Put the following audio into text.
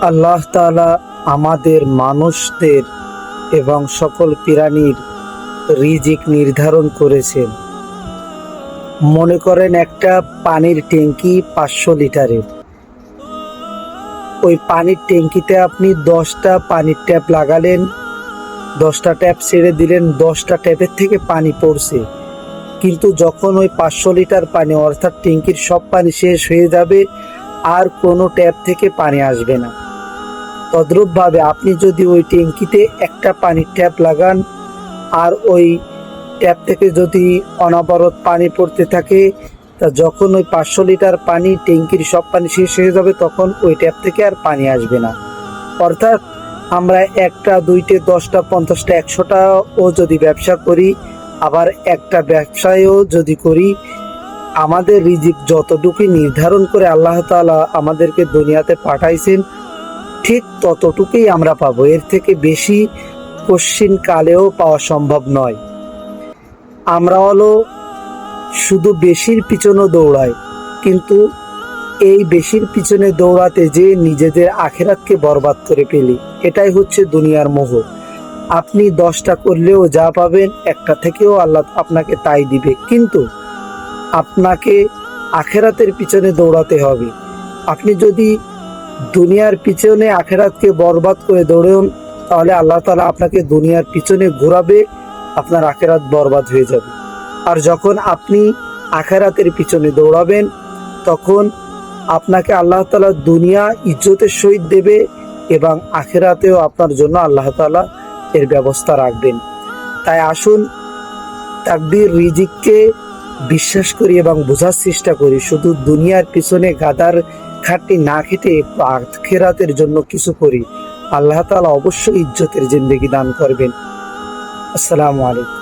আল্লাহ তাআলা আমাদের মানুষদের এবং সকল প্রাণীর রিজিক নির্ধারণ করেছেন। মনে করেন একটা পানির ট্যাঙ্কি পাঁচশো লিটারের। ওই পানির ট্যাঙ্কিতে আপনি দশটা পানির ট্যাপ লাগালেন, দশটা ট্যাপ ছেড়ে দিলেন, দশটা ট্যাপের থেকে পানি পড়ছে। কিন্তু যখন ওই পাঁচশো লিটার পানি, অর্থাৎ ট্যাঙ্কির সব পানি শেষ হয়ে যাবে, আর কোনো ট্যাপ থেকে পানি আসবে না। তদ্রূপভাবে আপনি যদি ওই ট্যাঙ্কিতে একটা পানির ট্যাপ লাগান আর ওই ট্যাপ থেকে যদি অনবরত পানি পড়তে থাকে, তা যখন ওই পাঁচশো লিটার পানি ট্যাঙ্কির সব পানি শেষ হয়ে যাবে, তখন ওই ট্যাপ থেকে আর পানি আসবে না। অর্থাৎ আমরা একটা, দুইটে, দশটা, পঞ্চাশটা, একশোটাও যদি ব্যবসা করি, আবার একটা ব্যবসায়ও যদি করি, আমাদের রিজিক যতটুকু নির্ধারণ করে আল্লাহ তাআলা আমাদেরকে দুনিয়াতে পাঠাইছেন ঠিক ততটুকুই আমরা পাবো। এর থেকে বেশি কশ্চিন কালেও পাওয়া সম্ভব নয়। আমরা হলো শুধু বেশির পিছনে দৌড়াই, কিন্তু এই বেশির পিছনে দৌড়াতে যে নিজেদের আখেরাতকে বরবাদ করে ফেলি। এটাই হচ্ছে দুনিয়ার মোহ। আপনি দশটা করলেও যা পাবেন, একটা থেকেও আল্লাহ আপনাকে তাই দিবে। কিন্তু আপনাকে আখেরাতের পিছনে দৌড়াতে হবে। আপনি যদি দুনিয়ার পিছনে আখেরাতকে বরবাদ করে দৌড়েন তাহলে আল্লাহ তালা আপনাকে দুনিয়ার পিছনে ঘোরাবে, আপনার আখেরাত বরবাদ হয়ে যাবে। আর যখন আপনি আখেরাতের পিছনে দৌড়াবেন, তখন আপনাকে আল্লাহ তালা দুনিয়া ইজ্জতের সহিত দেবে এবং আখেরাতেও আপনার জন্য আল্লাহ তালা এর ব্যবস্থা রাখবেন। তাই আসুন তাকদির রিজিককে বিশ্বাস করি এবং বোঝার চেষ্টা করি, শুধু দুনিয়ার পিছনে গাদার খাটটি না খেটে খেরাতের জন্য কিছু করি। আল্লাহ তালা অবশ্যই ইজ্জতের জিন্দগি দান করবেন। আসসালামু আলাইকুম।